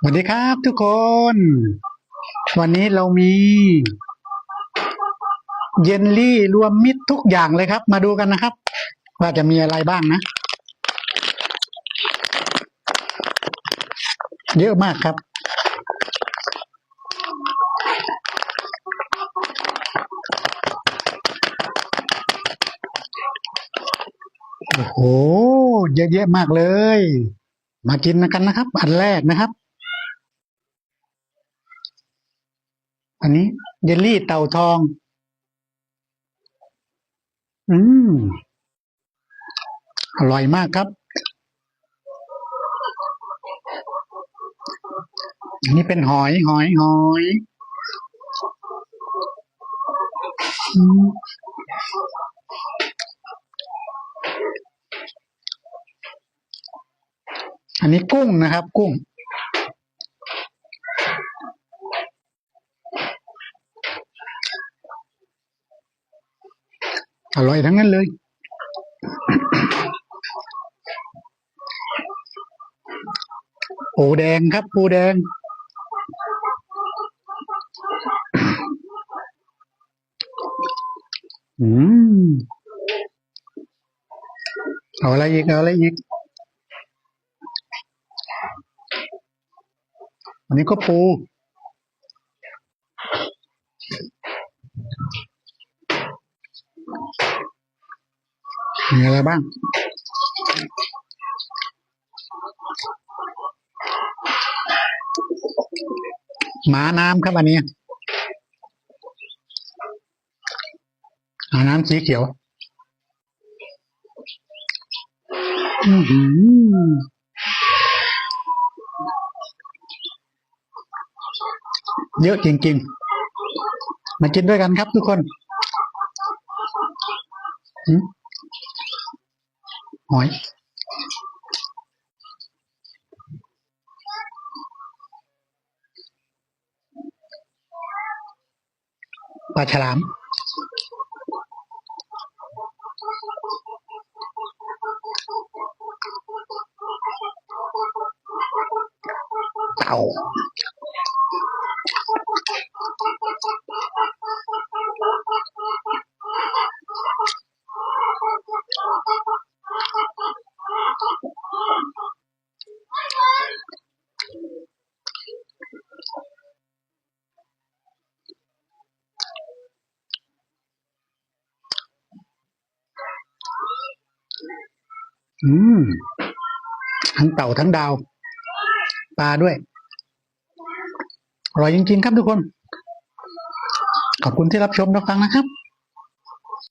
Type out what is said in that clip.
สวัสดีครับทุกคน วันนี้เรามี เยนลี่รวมมิตรทุกอย่างเลยครับ มาดูกันนะครับ ว่าจะมีอะไรบ้างนะ เยอะมากครับ โอ้โห เยอะแยะมากเลย มากินกันนะครับ อันแรกนะครับ อันนี้เยลลี่เต่าทอง อืม อร่อยมากครับ อันนี้เป็นหอยหอยหอยอ อันนี้กุ้งนะครับ กุ้ง อร่อยทั้งนั้นเลยปูแดงครับปูแดง อืมเอาอะไรอีกเอาอะไรอีก อันนี้ก็ปู มีอะไรบ้าง หมาน้ำครับอันนี้หมาน้ำสีเขียว อือหือ เยอะจริง ๆ มากินด้วยกันครับทุกคนหอยปลาฉลาม เต่า อืมทั้งเต่าทั้งดาว ปลาด้วยอร่อยจริงๆครับทุกคน ขอบคุณที่รับชมรับฟังนะครับ